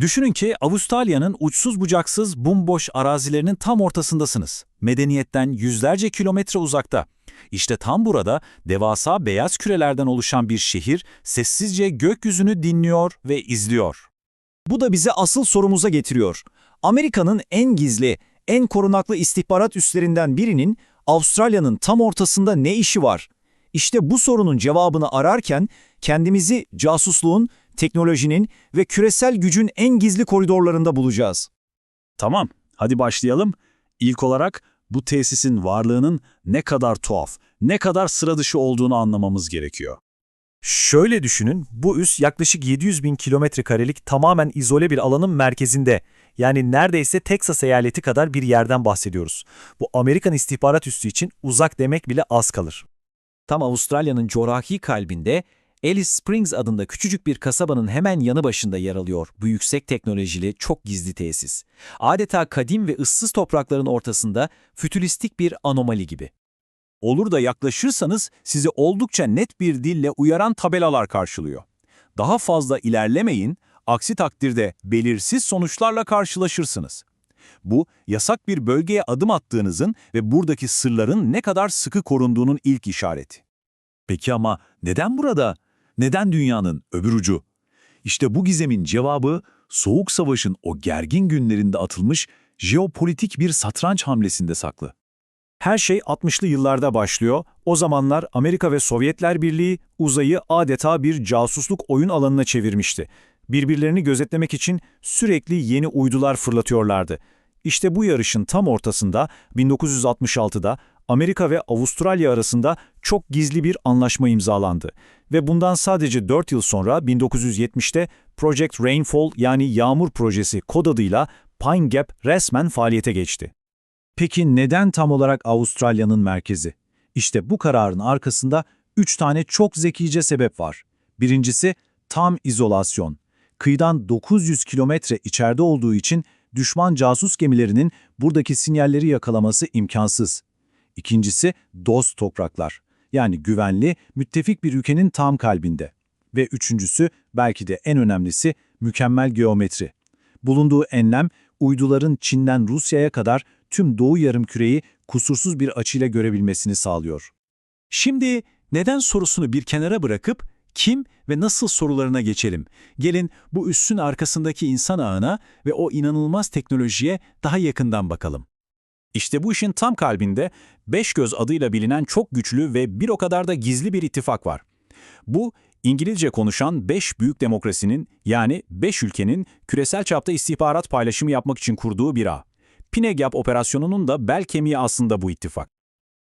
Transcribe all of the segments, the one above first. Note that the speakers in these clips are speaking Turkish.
Düşünün ki Avustralya'nın uçsuz bucaksız bomboş arazilerinin tam ortasındasınız. Medeniyetten yüzlerce kilometre uzakta. İşte tam burada devasa beyaz kürelerden oluşan bir şehir sessizce gökyüzünü dinliyor ve izliyor. Bu da bizi asıl sorumuza getiriyor. Amerika'nın en gizli, en korunaklı istihbarat üslerinden birinin Avustralya'nın tam ortasında ne işi var? İşte bu sorunun cevabını ararken kendimizi casusluğun, teknolojinin ve küresel gücün en gizli koridorlarında bulacağız. Tamam, hadi başlayalım. İlk olarak bu tesisin varlığının ne kadar tuhaf, ne kadar sıra dışı olduğunu anlamamız gerekiyor. Şöyle düşünün, bu üs yaklaşık 700 bin kilometre karelik tamamen izole bir alanın merkezinde. Yani neredeyse Teksas eyaleti kadar bir yerden bahsediyoruz. Bu Amerikan istihbarat üssü için uzak demek bile az kalır. Tam Avustralya'nın coğrafi kalbinde Alice Springs adında küçücük bir kasabanın hemen yanı başında yer alıyor bu yüksek teknolojili, çok gizli tesis. Adeta kadim ve ıssız toprakların ortasında fütüristik bir anomali gibi. Olur da yaklaşırsanız sizi oldukça net bir dille uyaran tabelalar karşılıyor. Daha fazla ilerlemeyin, aksi takdirde belirsiz sonuçlarla karşılaşırsınız. Bu, yasak bir bölgeye adım attığınızın ve buradaki sırların ne kadar sıkı korunduğunun ilk işareti. Peki ama neden burada? Neden dünyanın öbür ucu? İşte bu gizemin cevabı Soğuk Savaş'ın o gergin günlerinde atılmış jeopolitik bir satranç hamlesinde saklı. Her şey 60'lı yıllarda başlıyor. O zamanlar Amerika ve Sovyetler Birliği uzayı adeta bir casusluk oyun alanına çevirmişti. Birbirlerini gözetlemek için sürekli yeni uydular fırlatıyorlardı. İşte bu yarışın tam ortasında 1966'da Amerika ve Avustralya arasında çok gizli bir anlaşma imzalandı. Ve bundan sadece 4 yıl sonra 1970'te Project Rainfall yani Yağmur Projesi kod adıyla Pine Gap resmen faaliyete geçti. Peki neden tam olarak Avustralya'nın merkezi? İşte bu kararın arkasında üç tane çok zekice sebep var. Birincisi tam izolasyon. Kıyıdan 900 kilometre içeride olduğu için düşman casus gemilerinin buradaki sinyalleri yakalaması imkansız. İkincisi dost topraklar. Yani güvenli, müttefik bir ülkenin tam kalbinde. Ve üçüncüsü, belki de en önemlisi, mükemmel geometri. Bulunduğu enlem, uyduların Çin'den Rusya'ya kadar tüm doğu yarımküreyi kusursuz bir açıyla görebilmesini sağlıyor. Şimdi neden sorusunu bir kenara bırakıp kim ve nasıl sorularına geçelim. Gelin bu üssün arkasındaki insan ağına ve o inanılmaz teknolojiye daha yakından bakalım. İşte bu işin tam kalbinde Beş Göz adıyla bilinen çok güçlü ve bir o kadar da gizli bir ittifak var. Bu, İngilizce konuşan beş büyük demokrasinin yani beş ülkenin küresel çapta istihbarat paylaşımı yapmak için kurduğu bir ağ. Pinegap operasyonunun da bel kemiği aslında bu ittifak.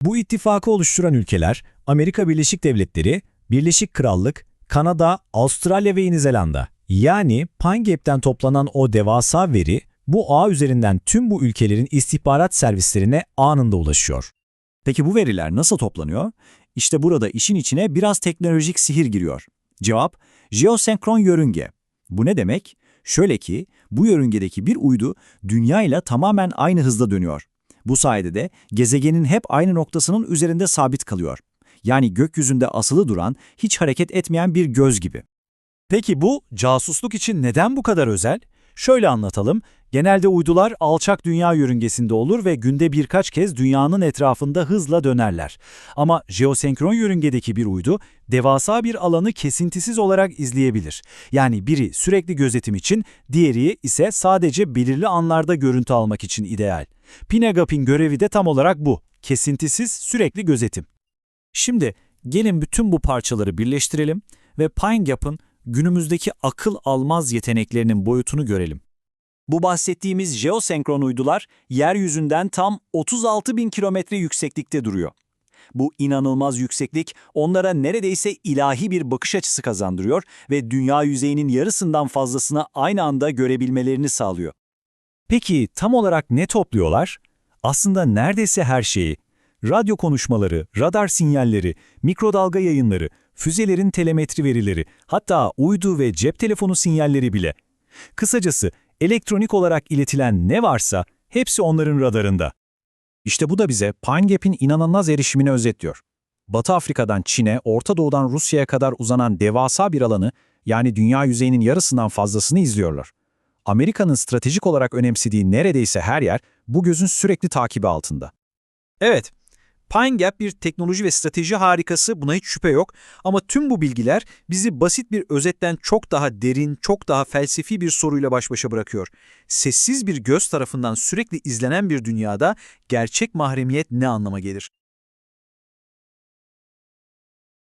Bu ittifakı oluşturan ülkeler Amerika Birleşik Devletleri, Birleşik Krallık, Kanada, Avustralya ve Yeni Zelanda. Yani Pine Gap'ten toplanan o devasa veri bu ağ üzerinden tüm bu ülkelerin istihbarat servislerine anında ulaşıyor. Peki bu veriler nasıl toplanıyor? İşte burada işin içine biraz teknolojik sihir giriyor. Cevap, jeosenkron yörünge. Bu ne demek? Şöyle ki, bu yörüngedeki bir uydu Dünya ile tamamen aynı hızda dönüyor. Bu sayede de gezegenin hep aynı noktasının üzerinde sabit kalıyor. Yani gökyüzünde asılı duran, hiç hareket etmeyen bir göz gibi. Peki bu casusluk için neden bu kadar özel? Şöyle anlatalım. Genelde uydular alçak dünya yörüngesinde olur ve günde birkaç kez dünyanın etrafında hızla dönerler. Ama jeosenkron yörüngedeki bir uydu devasa bir alanı kesintisiz olarak izleyebilir. Yani biri sürekli gözetim için, diğeri ise sadece belirli anlarda görüntü almak için ideal. Pinagap'in görevi de tam olarak bu. Kesintisiz sürekli gözetim. Şimdi gelin bütün bu parçaları birleştirelim ve Pine Gap'ın günümüzdeki akıl almaz yeteneklerinin boyutunu görelim. Bu bahsettiğimiz jeosenkron uydular yeryüzünden tam 36 bin kilometre yükseklikte duruyor. Bu inanılmaz yükseklik onlara neredeyse ilahi bir bakış açısı kazandırıyor ve dünya yüzeyinin yarısından fazlasını aynı anda görebilmelerini sağlıyor. Peki tam olarak ne topluyorlar? Aslında neredeyse her şeyi. Radyo konuşmaları, radar sinyalleri, mikrodalga yayınları, füzelerin telemetri verileri, hatta uydu ve cep telefonu sinyalleri bile. Kısacası elektronik olarak iletilen ne varsa hepsi onların radarında. İşte bu da bize Pine Gap'in inanılmaz erişimini özetliyor. Batı Afrika'dan Çin'e, Orta Doğu'dan Rusya'ya kadar uzanan devasa bir alanı, yani dünya yüzeyinin yarısından fazlasını izliyorlar. Amerika'nın stratejik olarak önemsediği neredeyse her yer bu gözün sürekli takibi altında. Evet, Pine bir teknoloji ve strateji harikası buna hiç şüphe yok ama tüm bu bilgiler bizi basit bir özetten çok daha derin, çok daha felsefi bir soruyla baş başa bırakıyor. Sessiz bir göz tarafından sürekli izlenen bir dünyada gerçek mahremiyet ne anlama gelir?